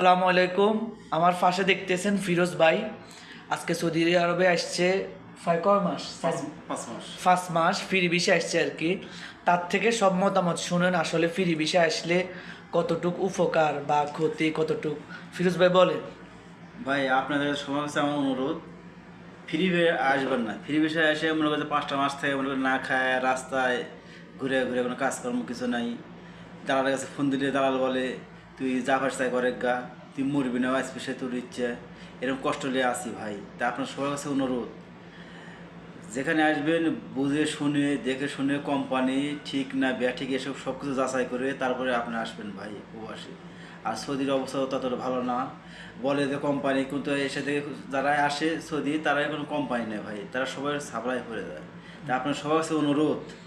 আসসালামু আলাইকুম। আমার পাশে দেখতেছেন ফিরোজ ভাই। আজকে সৌদি আরবে আসছে কয় মাস? পাঁচ মাস। ফার্স্ট মাস ফিরি বিষে আসছে আর কি। তার থেকে সব মতামত শুনেন আসলে ফিরি বিষে আসলে কতটুক উপকার বা ক্ষতি কতটুক? ফিরোজ ভাই বলেন। ভাই আপনাদের সবার কাছে আমার অনুরোধ ফ্রি আসবেন না। ফ্রি বিষয়ে এসে মনে করছে পাঁচটা মাস থেকে মনে করেন না খায় রাস্তায় ঘুরে ঘুরে কোনো কাজকর্ম কিছু নাই। দালালের কাছে ফোন দিলে দালাল বলে তুই যা তাই করে গা। তুই মরবি না আসবি সে তোর ইচ্ছে। এরকম কষ্ট নিয়ে আসি ভাই। তা আপনার সবার কাছে অনুরোধ। যেখানে আসবেন, বুঝে শুনে, দেখে শুনে কোম্পানি ঠিক না ব্যাঠিক এসব সব কিছু যাচাই করে তারপরে আপনি আসবেন ভাই প্রবাসী আর সৌদির অবস্থা ততটা ভালো না। বলে যে কোম্পানি কিন্তু এসে থেকে যারা আসে সৌদি, তারাই কোনো কোম্পানি নেই ভাই। তারা সবাই সাপ্লাই করে দেয়। তা আপনার সবার কাছে অনুরোধ।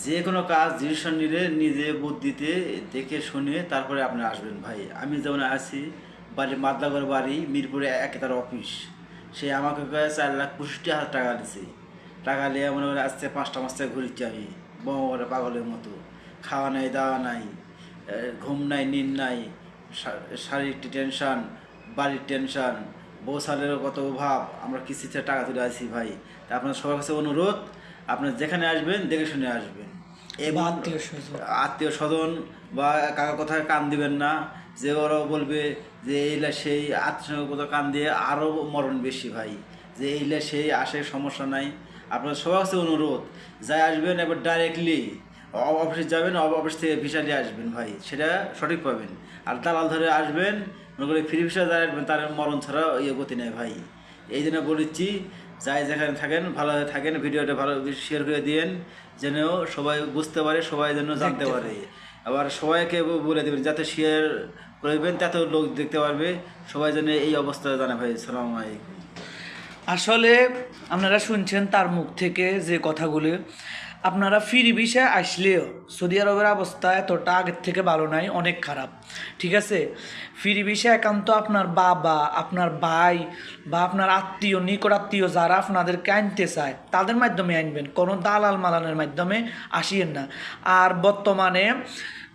যে কোনো কাজ ডিসিশন নিলে নিজে বুদ্ধিতে দেখে শুনে তারপরে আপনি আসবেন ভাই। আমি যেমন আছি, বাড়ি মাদলাগর বাড়ি, মিরপুরে এক তার অফিস সে আমাকে চার লাখ পঁয়ষট্টি হাজার টাকা দিছে। টাকা নিয়ে মনে করে আসছে পাঁচটা মাস থেকে ঘুরিচ্ছি আমি বঙ্গরে পাগলের মতো। খাওয়া নাই, দাওয়া নাই ঘুম নাই নিন নাই শারীরিক টেনশন বাড়ির টেনশান টেনশন বৌসালেরও কত অভাব, আমরা কিস্তিতে টাকা তুলে আসি ভাই। তা আপনার সবার কাছে অনুরোধ আপনার যেখানে আসবেন দেখে শুনে আসবেন। বা আত্মীয়-স্বজন। আত্মীয় স্বজন বা কাকা কোথায় কান দিবেন না যে ওরা বলবে যে এইলা সেই আত্মীয় কোথাও কান দিয়ে আরও মরণ বেশি ভাই। যে এইলা সেই আসে সমস্যা নাই। আপনার সবার কাছে অনুরোধ যাই আসবেন এবার ডাইরেক্টলি অফিসে যাবেন অফিস থেকে ভিসা নিয়ে আসবেন ভাই সেটা সঠিক পাবেন। আর দালাল ধরে আসবেন মনে করি ফ্রি ভিসা যারা আসবেন তার মরণ ছাড়া ইয়ে গতি নেই ভাই। এই জন্য বলেছি যাই যেখানে থাকেন ভালো থাকেন ভিডিওটা ভালো শেয়ার করে দিয়েন যেন সবাই বুঝতে পারে সবাই যেন জানতে পারে। আবার সবাইকে বলে দেবেন যাতে শেয়ার করবেন তাতে লোক দেখতে পারবে সবাই যেন এই অবস্থা জানা ভাই সালাম আলাইকুম। আসলে আপনারা শুনছেন তার মুখ থেকে যে কথাগুলো আপনারা ফিরি বিষয়ে আসলেও সৌদি আরবের অবস্থা এতটা আগের থেকে ভালো নাই, অনেক খারাপ। ঠিক আছে? ফিরি বিষয়ে একান্ত আপনার বাবা, আপনার ভাই বা আপনার আত্মীয় নিকট আত্মীয় যারা আপনাদেরকে আনতে চায়, তাদের মাধ্যমে আনবেন। কোনো দালাল মালানের মাধ্যমে আসিয়েন না। আর বর্তমানে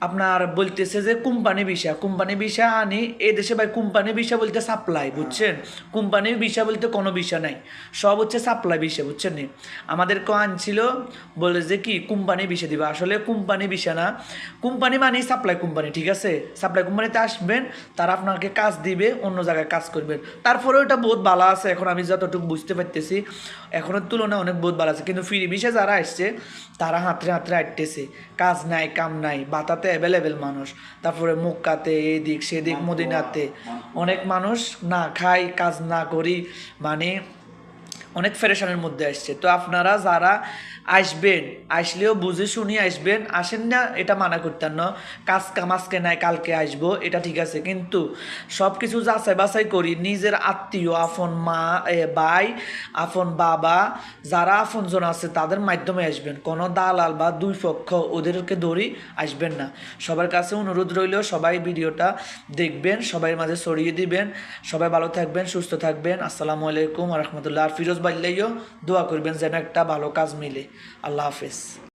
আপনার বলতেছে যে কোম্পানি বিষয় কোম্পানি বিষয় আনি এ দেশে ভাই কোম্পানি বিষয় বলতে সাপ্লাই বুঝছেন? কোম্পানির বিষয় বলতে কোনো বিষয় নাই, সব হচ্ছে সাপ্লাই বিষয় বুঝছেন নি? আমাদেরকে আনছিল, বলে যে কি, কোম্পানি বিষয় দিবে। আসলে কোম্পানি বিষয় না, কোম্পানি মানেই সাপ্লাই কোম্পানি, ঠিক আছে? সাপ্লাই কোম্পানিতে আসবেন, তারা আপনাকে কাজ দিবে, অন্য জায়গায় কাজ করবেন। তারপরে ওটা বহুত ভালো আছে, এখন আমি যতটুকু বুঝতে পারতেছি এখনের তুলনায় অনেক বহুত ভালো আছে। কিন্তু ফ্রি বিষয়ে যারা আসছে, তারা হাতরে হাতরে আটতেছে কাজ নাই, কাম নাই, বাতাতে অ্যাভেলেবেল মানুষ। তারপরে মুক্কাতে এদিক সেদিক মদিনাতে। অনেক মানুষ না খাই কাজ না করি মানে অনেক ফেরেশানের মধ্যে আসছে। তো আপনারা যারা আসবেন, আসলেও বুঝে শুনি আসবেন, আসেন না, এটা মানা করতেন না। কাজ কাম আজকে নাই, কালকে আসব, এটা ঠিক আছে। কিন্তু সব কিছু যাচাই বাছাই করি, নিজের আত্মীয়, আপন মা ভাই, আপন বাবা, যারা আপনজন আছে, তাদের মাধ্যমে আসবেন। কোনো দালাল বা দুই পক্ষ ওদেরকে ধরি আসবেন না। সবার কাছে অনুরোধ রইলেও সবাই ভিডিওটা দেখবেন, সবাই মাঝে ছড়িয়ে দিবেন। সবাই ভালো থাকবেন, সুস্থ থাকবেন। আসসালামু আলাইকুম রহমতুল্লাহ। আর ফিরোজ বাল্লাইও দোয়া করবেন যেন একটা ভালো কাজ মিলে আল্লাহ হাফেজ